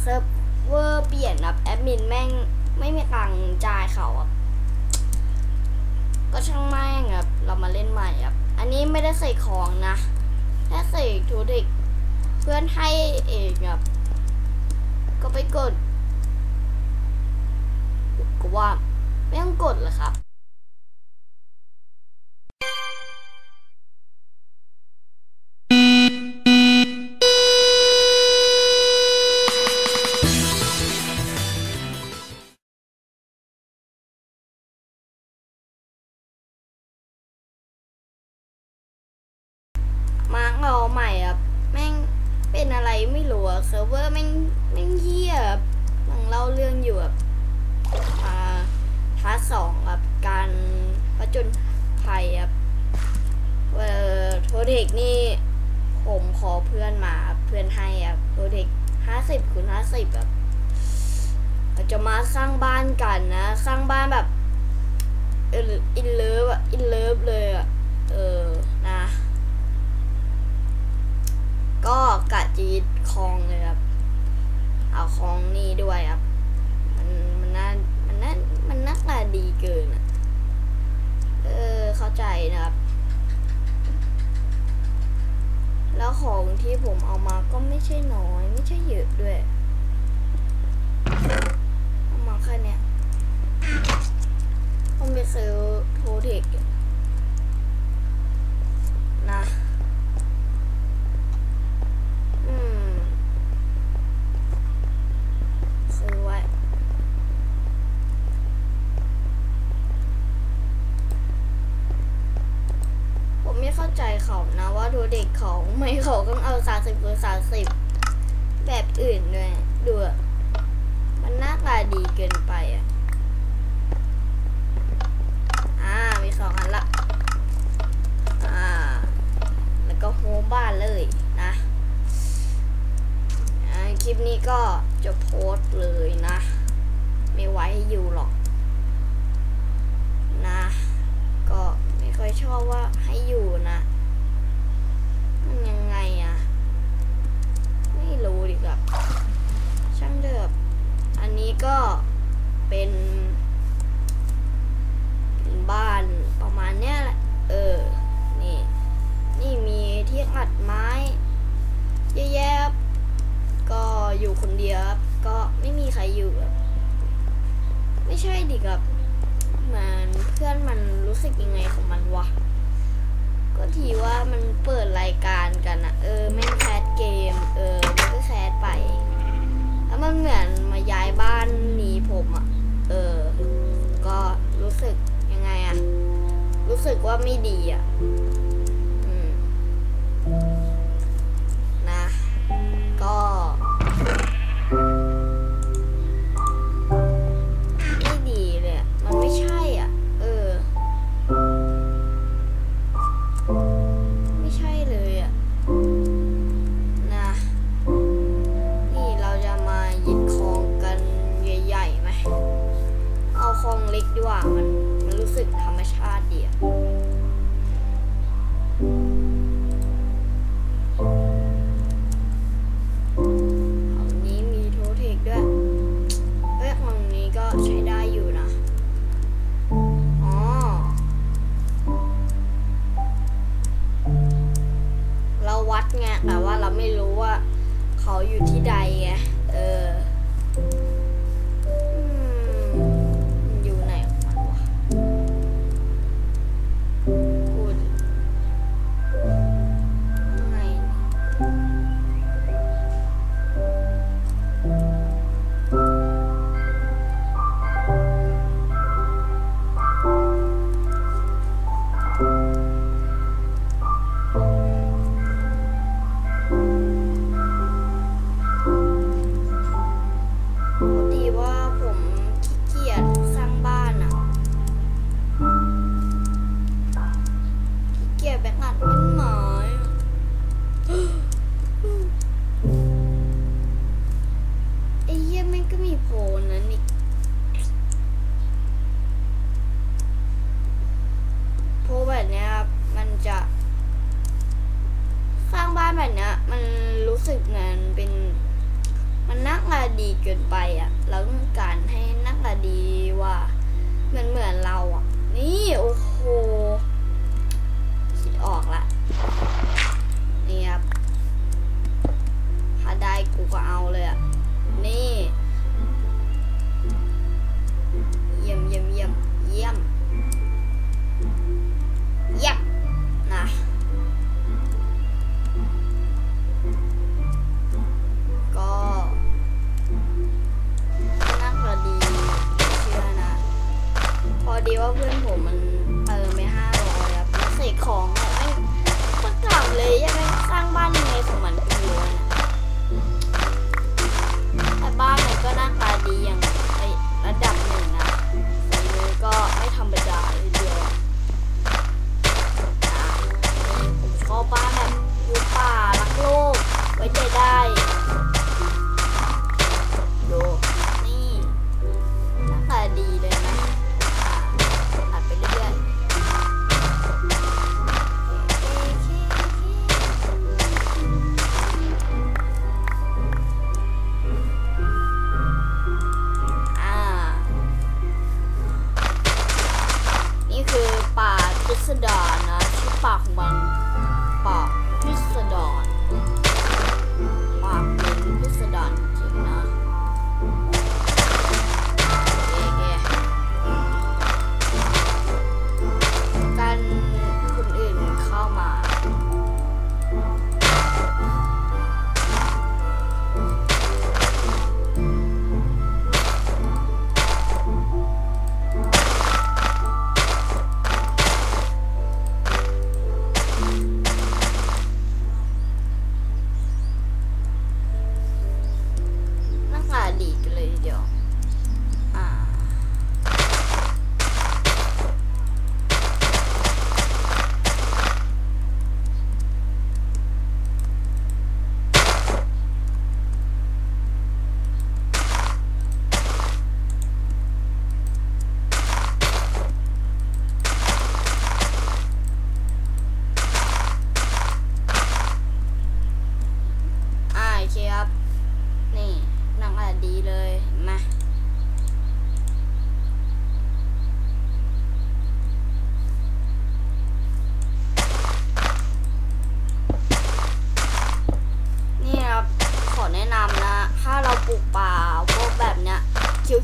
เซิร์ฟเวอร์เปลี่ยนครับแอดมินแม่งไม่มีตังจ่ายเขาครับก็ช่างแม่งครับเรามาเล่นใหม่ครับ อันนี้ไม่ได้ใส่ของนะแค่ใส่ทูดิกเพื่อนให้เองครับ ก็ไปกดก็ว่าไม่ต้องกดเลยครับ ใหม่อะแม่งเป็นอะไรไม่รู้อะเซิร์ฟเวอร์แม่งแม่งเหี้ยอะกำลังเล่าเรื่องอยู่แบบอ่าพาร์ทสองกับการประจนภัยครับเอ่อโทเทคนี่ผมขอเพื่อนมาเพื่อนให้ครับโทเทคห้าสิบคูณห้าสิบแบบเราจะมาสร้างบ้านกันนะ สร้างบ้านแบบอินเลิฟอะอินเลิฟเลยอะเออนะ ก็กะจีดคลองเลยครับ เอาคลองนี่ด้วยครับ มันมันน่ามันน่ามันน่าตาดีเกินอะเออเข้าใจนะครับ แล้วของที่ผมเอามาก็ไม่ใช่น้อย ไม่ใช่เยอะด้วย เกินไป ใช่ดิครับมันเพื่อนมันรู้สึกยังไงของมันวะ ก็ทีว่ามันเปิดรายการกันอะเออแม่งแคสเกม เออมันก็แคสไป แล้วมันเหมือนมาย้ายบ้านหนีผมอะเออ ก็รู้สึกยังไงอะรู้สึกว่าไม่ดีอะ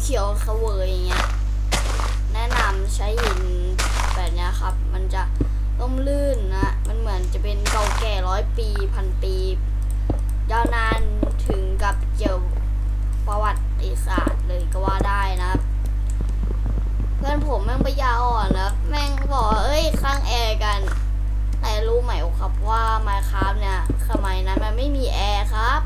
เขียวๆเขวออย่างเงี้ยแนะนำใช้หินแบบนี้ครับ มันจะร่มลื่นนะ มันเหมือนจะเป็นเก่าแก่ร้อยปีพันปียาวนานถึงกับเกี่ยวประวัติศาสตร์เลยก็ว่าได้นะ เพื่อนผมแม่งไปยาอ่อนนะแม่งบอกเอ้ยข้างแอร์กัน แต่รู้ไหมครับว่าไมค์ครับเนี่ยสมัยนั้นมันไม่มีแอร์ครับ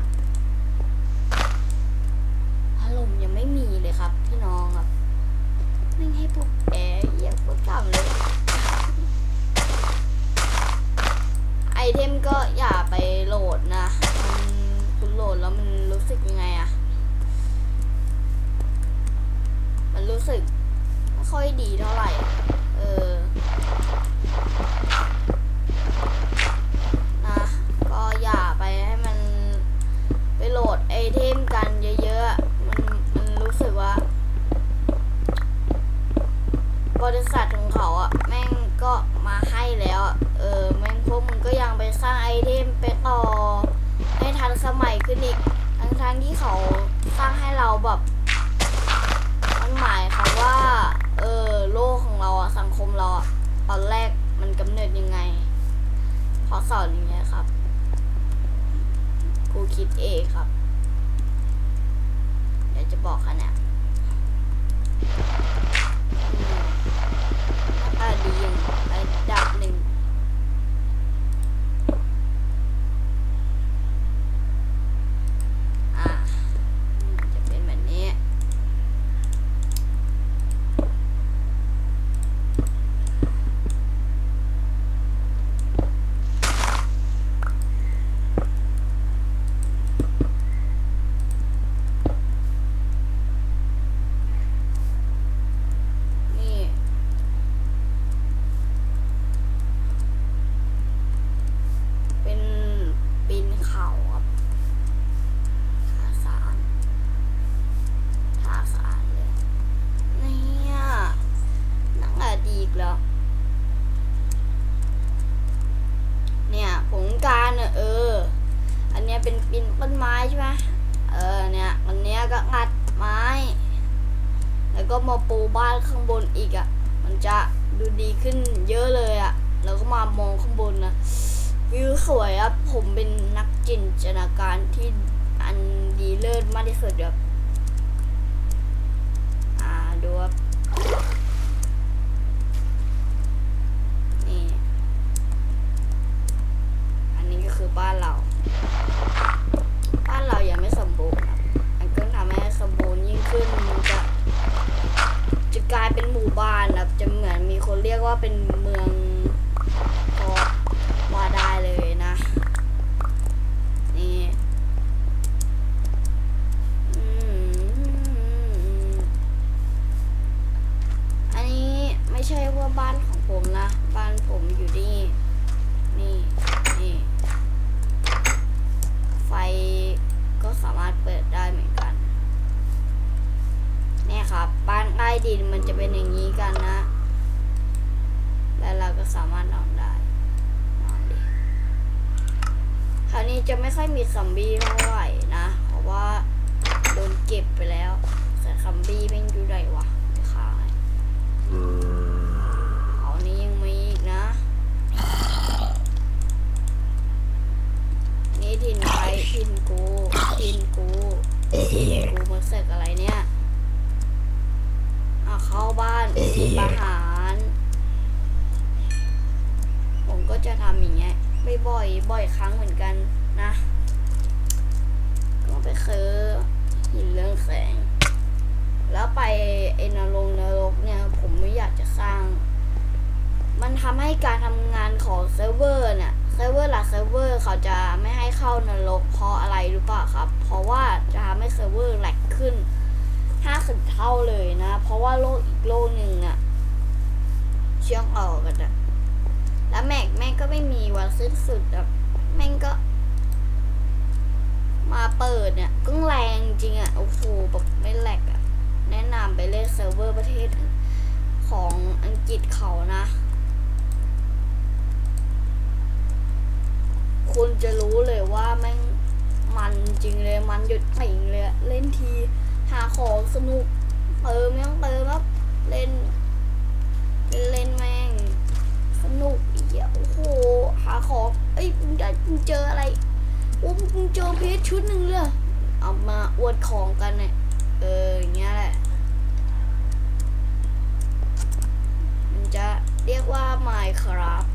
นาการที่อันดีเลิศมากที่สุดแบบ อ่า ดูครับ ไม่ค่อยมีซัมบี้เท่าไหร่นะ เพราะว่าโดนเก็บไปแล้วแต่ซัมบี้แม่งอยู่ไหนวะไปฆ่าให้เอานี้ยังมีอีกนะ นี่ทินใครทินกูทินกูทินกูมาเสกอะไรเนี่ยอะเข้าบ้านประหาร ผมก็จะทำอย่างเงี้ยบ่อยๆบ่อยครั้งเหมือนกัน นะ ก็ไปคือหินเรื่องแสง แล้วไปไอ้นรกนรกเนี่ย ผมไม่อยากจะสร้าง มันทำให้การทำงานของเซิร์ฟเวอร์เนี่ยเซิร์ฟเวอร์หลักเซิร์ฟเวอร์เขาจะไม่ให้เข้านรกเพราะอะไรรู้ป่ะครับ เพราะว่าจะทำให้เซิร์ฟเวอร์แหลกขึ้นห้าสิบเท่าเลยนะ เพราะว่าโลกอีกโลกหนึ่งอะเชื่อมออกกันอะแล้วแม็กแม่งก็ไม่มีวันสิ้นสุดแบบแม่งก็ มาเปิดเนี่ยก็แรงจริงอะโอ้โหแบบไม่แหลกอะแนะนำไปเล่นเซิร์ฟเวอร์ประเทศของอังกฤษเขานะ คุณจะรู้เลยว่าแม่งมันจริงเลยมันหยุดติ่งเลย เล่นทีหาของสนุกเติมยังเติมครับเล่น เล่นแม่งสนุกอีกอะโอ้โหหาของ เอ้ยมึงได้เจออะไร โอ้มึงเจอเพชรชุดหนึ่งเลยเอามาอวดของกันเนี่ยเอออย่างเงี้ยแหละมันจะเรียกว่า Minecraft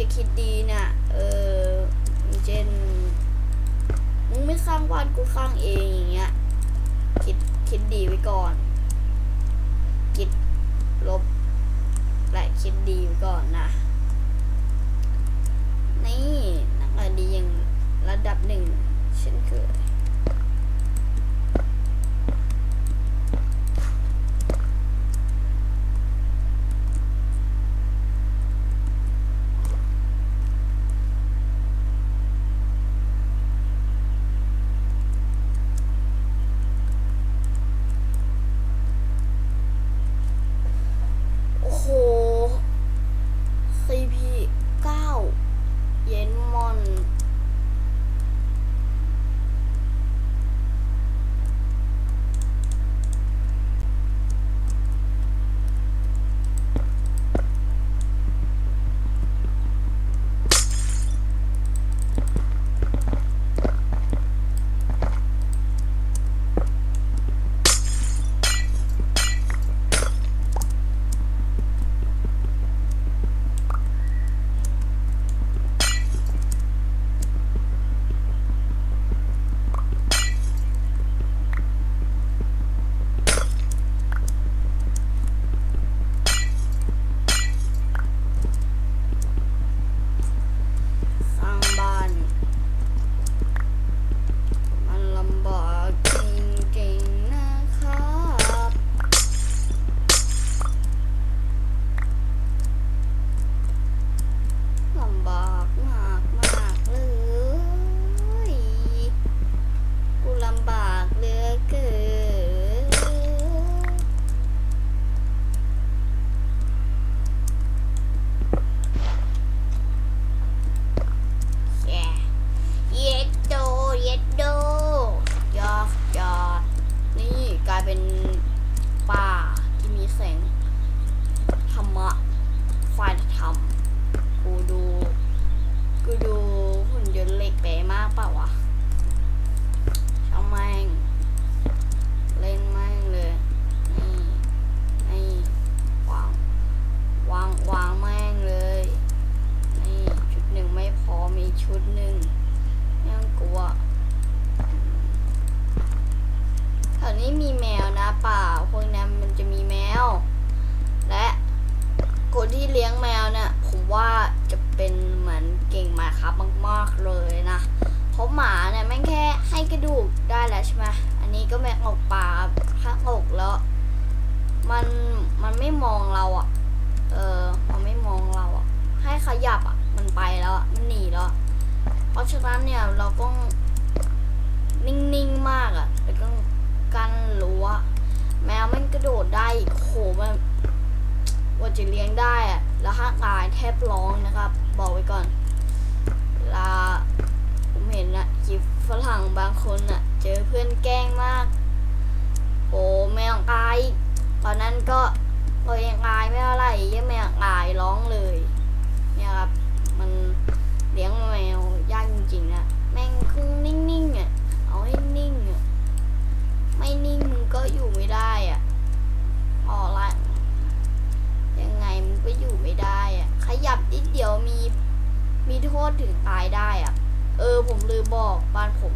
จะคิดดีเนี่ยเออเช่นมึงไม่สร้างบ้านกูสร้างเองอย่างเงี้ยคิดคิดดีไว้ก่อน คิดลบ และคิดดีไว้ก่อนนะ นี่นักเรียนดีอย่างระดับหนึ่งเช่นเคย ใช่ไหมอันนี้ก็แม่งอกปากถ้าอกแล้ว มันมันไม่มองเราอะ เออ มันไม่มองเราอะ ให้ขยับอะ มันไปแล้วอะ มันหนีแล้ว เพราะฉะนั้นเนี่ยเราต้องนิ่งๆมากอะ แล้วก็กันรั้วแมวมันกระโดดได้โหมันว่าจะเลี้ยงได้อะแล้วห้างกายแทบร้องนะครับ บอกไว้ก่อนลาผมเห็นอะคลิปฝรั่งบางคนอะ เจอเพื่อนแกล้งมาก โอ้แมวตาย ตอนนั้นก็ก็ยังอายไม่เท่าไรยังไม่อายร้องเลย เนี่ยครับ มันเลี้ยงแมวยากจริงๆนะแม่งคือนิ่งๆอะเอาให้นิ่งอะไม่นิ่งมึงก็อยู่ไม่ได้อะออละยังไงมึงก็อยู่ไม่ได้อะ ขยับนิดเดียวมีมีโทษถึงตายได้อะ เออผมลืมบอกบ้านผม